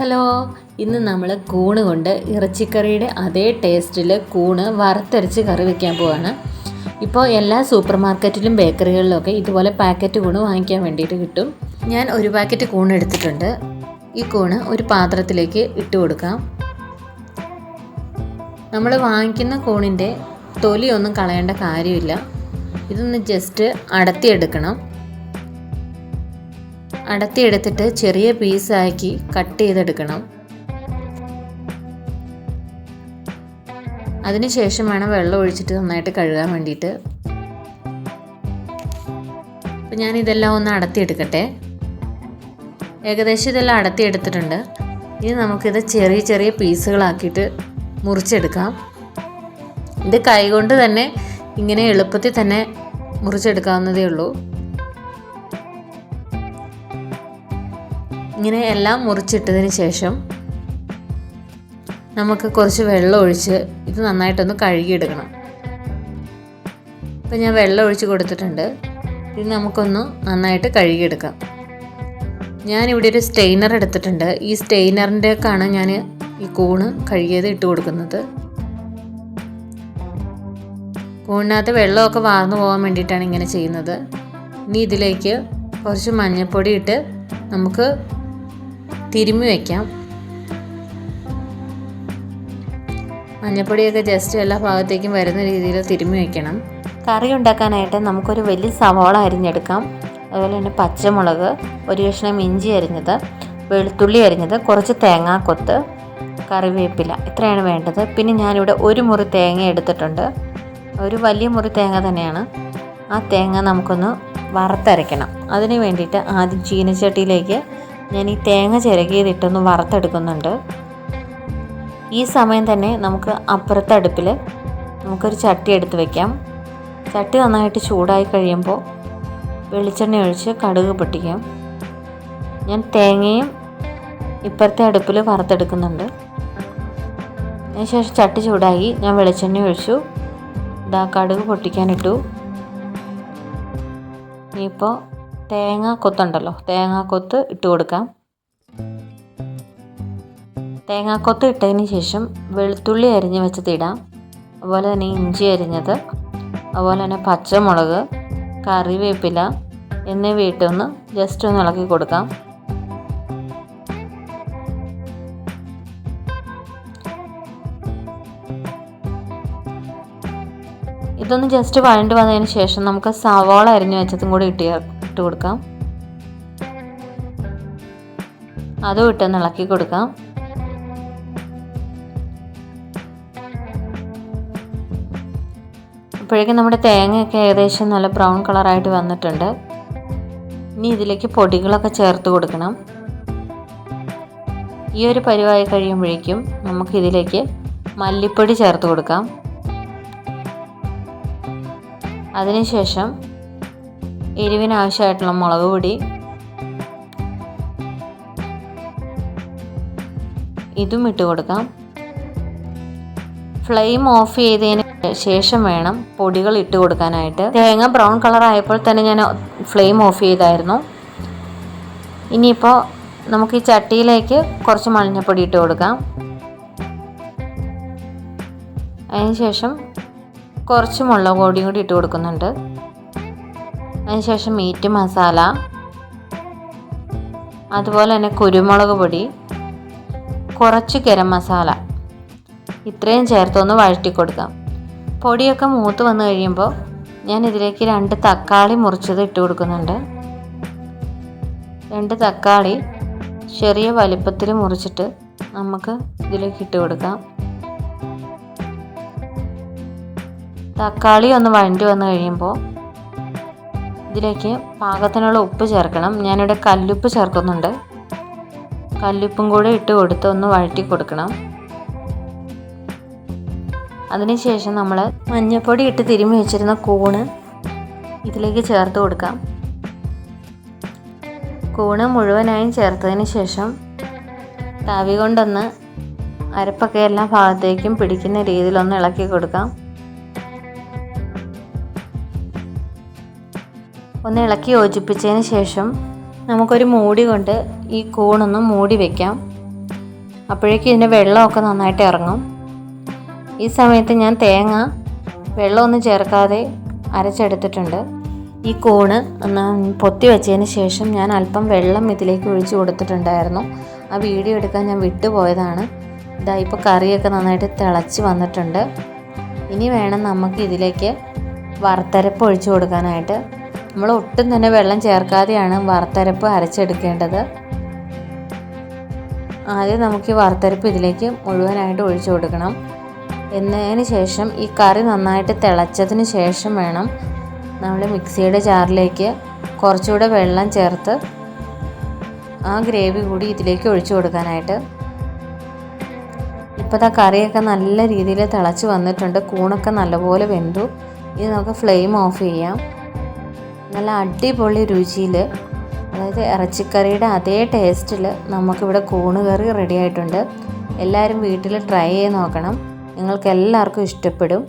Hello. ഇന്ന് നമ്മൾ കൂണ് കൊണ്ട് ഇറച്ചിക്കറിയുടെ അതേ ടേസ്റ്റിൽ കൂണ് വറുത്തരച്ച് കറി വെക്കാൻ പോവാണ്. ഇപ്പോൾ എല്ലാ സൂപ്പർ മാർക്കറ്റിലും ബേക്കറികളിലൊക്കെ ഇതുപോലെ പാക്കറ്റ് കൂണ് വാങ്ങിക്കാൻ വേണ്ടിയിട്ട് കിട്ടും. ഞാൻ ഒരു പാക്കറ്റ് കൂണ് എടുത്തിട്ടുണ്ട്. ഈ കൂണ് ഒരു പാത്രത്തിലേക്ക് ഇട്ട് കൊടുക്കാം. നമ്മൾ വാങ്ങിക്കുന്ന കൂണിന്റെ തൊലിയൊന്നും കളയേണ്ട കാര്യമില്ല. ഇതൊന്ന് ജസ്റ്റ് അടത്തിയെടുക്കണം. അടത്തിയെടുത്തിട്ട് ചെറിയ പീസാക്കി കട്ട് ചെയ്തെടുക്കണം. അതിനുശേഷം വേണം വെള്ളം ഒഴിച്ചിട്ട് നന്നായിട്ട് കഴുകാൻ വേണ്ടിയിട്ട്. അപ്പം ഞാൻ ഇതെല്ലാം ഒന്ന് അടത്തിയെടുക്കട്ടെ. ഏകദേശം ഇതെല്ലാം അടത്തിയെടുത്തിട്ടുണ്ട്. ഇനി നമുക്കിത് ചെറിയ ചെറിയ പീസുകളാക്കിയിട്ട് മുറിച്ചെടുക്കാം. ഇത് കൈകൊണ്ട് തന്നെ ഇങ്ങനെ എളുപ്പത്തിൽ തന്നെ മുറിച്ചെടുക്കാവുന്നതേ ഉള്ളൂ. ഇങ്ങനെ എല്ലാം മുറിച്ചിട്ടതിന് ശേഷം നമുക്ക് കുറച്ച് വെള്ളം ഒഴിച്ച് ഇത് നന്നായിട്ടൊന്ന് കഴുകിയെടുക്കണം. ഇപ്പം ഞാൻ വെള്ളം ഒഴിച്ച് കൊടുത്തിട്ടുണ്ട്. ഇത് നമുക്കൊന്ന് നന്നായിട്ട് കഴുകിയെടുക്കാം. ഞാനിവിടെ ഒരു സ്റ്റെയിനർ എടുത്തിട്ടുണ്ട്. ഈ സ്റ്റെയിനറിന്റെക്കാണ് ഞാൻ ഈ കൂണ് കഴുകിയത് ഇട്ട് കൊടുക്കുന്നത്. കൂണിനകത്ത് വെള്ളമൊക്കെ വാർന്നു പോകാൻ വേണ്ടിയിട്ടാണ് ഇങ്ങനെ ചെയ്യുന്നത്. ഇനി ഇതിലേക്ക് കുറച്ച് മഞ്ഞൾപ്പൊടി ഇട്ട് നമുക്ക് തിരുമ്മി വയ്ക്കാം മഞ്ഞപ്പൊടിയൊക്കെ ജസ്റ്റ് എല്ലാ ഭാഗത്തേക്കും വരുന്ന രീതിയിൽ തിരുമ്മി വയ്ക്കണം കറി ഉണ്ടാക്കാനായിട്ട് നമുക്കൊരു വലിയ സവാള അരിഞ്ഞെടുക്കാം. അതുപോലെ തന്നെ പച്ചമുളക് ഒരു കഷ്ണം ഇഞ്ചി അരിഞ്ഞത് വെളുത്തുള്ളി അരിഞ്ഞത് കുറച്ച് തേങ്ങാക്കൊത്ത് കറിവേപ്പില ഇത്രയാണ് വേണ്ടത്. പിന്നെ ഞാനിവിടെ ഒരു മുറി തേങ്ങ എടുത്തിട്ടുണ്ട്. ഒരു വലിയ മുറി തേങ്ങ തന്നെയാണ്. ആ തേങ്ങ നമുക്കൊന്ന് വറുത്തരയ്ക്കണം. അതിന് വേണ്ടിയിട്ട് ആദ്യം ചീനച്ചട്ടിയിലേക്ക് ഞാൻ ഈ തേങ്ങ ചിരകിയതിട്ടൊന്ന് വറുത്തെടുക്കുന്നുണ്ട്. ഈ സമയം തന്നെ നമുക്ക് അപ്പുറത്തെ അടുപ്പിൽ നമുക്കൊരു ചട്ടി എടുത്ത് വയ്ക്കാം ചട്ടി നന്നായിട്ട് ചൂടായി കഴിയുമ്പോൾ വെളിച്ചെണ്ണ ഒഴിച്ച് കടുക് പൊട്ടിക്കാം. ഞാൻ തേങ്ങയും ഇപ്പുറത്തെ അടുപ്പിൽ വറുത്തെടുക്കുന്നുണ്ട്. അതിനുശേഷം ചട്ടി ചൂടായി ഞാൻ വെളിച്ചെണ്ണ ഒഴിച്ചു. ഇതാ കടുക് പൊട്ടിക്കാനിട്ടു ഇനിയിപ്പോൾ തേങ്ങ കൊത്തുണ്ടല്ലോ. തേങ്ങാക്കൊത്ത് ഇട്ട് കൊടുക്കാം. തേങ്ങാക്കൊത്ത് ഇട്ടതിന് ശേഷം വെളുത്തുള്ളി അരിഞ്ഞ് വെച്ചത് ഇടാം. അതുപോലെ തന്നെ ഇഞ്ചി അരിഞ്ഞത്. അതുപോലെ തന്നെ പച്ചമുളക് കറിവേപ്പില എന്നിവ ഇട്ടൊന്ന് ജസ്റ്റ് ഒന്ന് ഇളക്കി കൊടുക്കാം. ഇതൊന്ന് ജസ്റ്റ് വഴണ്ട് വന്നതിന് ശേഷം നമുക്ക് സവാള അരിഞ്ഞു വെച്ചതും കൂടി ഇട്ട് ഇട്ട് കൊടുക്കാം. അതും ഇട്ടൊന്ന് ഇളക്കി കൊടുക്കാം. അപ്പോഴേക്കും നമ്മുടെ തേങ്ങയൊക്കെ ഏകദേശം നല്ല ബ്രൗൺ കളറായിട്ട് വന്നിട്ടുണ്ട്. ഇനി ഇതിലേക്ക് പൊടികളൊക്കെ ചേർത്ത് കൊടുക്കണം. ഈ ഒരു പരിവായി കഴിയുമ്പോഴേക്കും നമുക്കിതിലേക്ക് മല്ലിപ്പൊടി ചേർത്ത് കൊടുക്കാം. അതിനുശേഷം എരിവിന് ആവശ്യമായിട്ടുള്ള മുളക് പൊടി. ഇതും ഇട്ട് കൊടുക്കാം. ഫ്ലെയിം ഓഫ് ചെയ്തതിന് ശേഷം വേണം പൊടികൾ ഇട്ട് കൊടുക്കാനായിട്ട്. തേങ്ങ ബ്രൗൺ കളർ ആയപ്പോൾ തന്നെ ഞാൻ ഫ്ലെയിം ഓഫ് ചെയ്തായിരുന്നു. ഇനിയിപ്പോൾ നമുക്ക് ഈ ചട്ടിയിലേക്ക് കുറച്ച് മഞ്ഞൾപ്പൊടി ഇട്ട് കൊടുക്കാം. അതിനുശേഷം കുറച്ച് മുളക് പൊടിയും കൂടി ഇട്ട് കൊടുക്കുന്നുണ്ട്. അതിനുശേഷം മീറ്റ് മസാല അതുപോലെ തന്നെ കുരുമുളക് പൊടി കുറച്ച് ഗരം മസാല. ഇത്രയും ചേർത്തൊന്ന് വഴറ്റി കൊടുക്കാം. പൊടിയൊക്കെ മൂത്ത് വന്നു കഴിയുമ്പോൾ ഞാൻ ഇതിലേക്ക് രണ്ട് തക്കാളി മുറിച്ചത് ഇട്ട് കൊടുക്കുന്നുണ്ട്. രണ്ട് തക്കാളി ചെറിയ വലിപ്പത്തിൽ മുറിച്ചിട്ട് നമുക്ക് ഇതിലേക്ക് ഇട്ട് കൊടുക്കാം. തക്കാളി ഒന്ന് വഴണ്ടി വന്നു കഴിയുമ്പോൾ ഇതിലേക്ക് പാകത്തിനുള്ള ഉപ്പ് ചേർക്കണം. ഞാനിവിടെ കല്ലുപ്പ് ചേർക്കുന്നുണ്ട്. കല്ലുപ്പും കൂടെ ഇട്ട് കൊടുത്ത് ഒന്ന് വഴറ്റി കൊടുക്കണം. അതിനുശേഷം നമ്മൾ മഞ്ഞൾപ്പൊടി ഇട്ട് തിരുമ്മി വെച്ചിരുന്ന കൂണ് ഇതിലേക്ക് ചേർത്ത് കൊടുക്കാം. കൂണ് മുഴുവനായും ചേർത്തതിന് ശേഷം താവി കൊണ്ടൊന്ന് അരപ്പൊക്കെ എല്ലാ ഭാഗത്തേക്കും പിടിക്കുന്ന രീതിയിലൊന്ന് ഇളക്കി കൊടുക്കാം. ഒന്ന് ഇളക്കി യോജിപ്പിച്ചതിന് ശേഷം നമുക്കൊരു മൂടി കൊണ്ട് ഈ കൂണൊന്ന് മൂടി വെക്കാം. അപ്പോഴേക്കും ഇതിന്റെ വെള്ളമൊക്കെ നന്നായിട്ട് ഇറങ്ങും. ഈ സമയത്ത് ഞാൻ തേങ്ങ വെള്ളമൊന്നും ചേർക്കാതെ അരച്ചെടുത്തിട്ടുണ്ട്. ഈ കൂണ് പൊത്തി വെച്ചതിന് ശേഷം ഞാൻ അല്പം വെള്ളം ഇതിലേക്ക് ഒഴിച്ചു കൊടുത്തിട്ടുണ്ടായിരുന്നു. ആ വീഡിയോ എടുക്കാൻ ഞാൻ വിട്ടുപോയതാണ്. ഇതാ ഇപ്പോൾ കറിയൊക്കെ നന്നായിട്ട് തിളച്ച് വന്നിട്ടുണ്ട്. ഇനി വേണം നമുക്ക് ഇതിലേക്ക് വറുത്തരപ്പ് ഒഴിച്ചു കൊടുക്കാനായിട്ട്. നമ്മൾ ഒട്ടും തന്നെ വെള്ളം ചേർക്കാതെയാണ് വറുത്തരപ്പ് അരച്ചെടുക്കേണ്ടത്. ആദ്യം നമുക്ക് ഈ വറുത്തരപ്പ് ഇതിലേക്ക് മുഴുവനായിട്ട് ഒഴിച്ചു കൊടുക്കണം. എന്നതിന് ശേഷം ഈ കറി നന്നായിട്ട് തിളച്ചതിന് ശേഷം വേണം നമ്മൾ മിക്സിയുടെ ജാറിലേക്ക് കുറച്ചുകൂടെ വെള്ളം ചേർത്ത് ആ ഗ്രേവി കൂടി ഇതിലേക്ക് ഒഴിച്ചു കൊടുക്കാനായിട്ട്. ഇപ്പോൾ ആ കറിയൊക്കെ നല്ല രീതിയിൽ തിളച്ച് വന്നിട്ടുണ്ട്. കൂണൊക്കെ നല്ലപോലെ വെന്തു. ഇനി നമുക്ക് ഫ്ലെയിം ഓഫ് ചെയ്യാം. നല്ല അടിപൊളി രുചിയിൽ അതായത് ഇറച്ചിക്കറിയുടെ അതേ ടേസ്റ്റിൽ നമുക്കിവിടെ കൂണ് കറി റെഡി ആയിട്ടുണ്ട് എല്ലാവരും വീട്ടിൽ ട്രൈ ചെയ്ത് നോക്കണം. നിങ്ങൾക്ക് എല്ലാവർക്കും ഇഷ്ടപ്പെടും.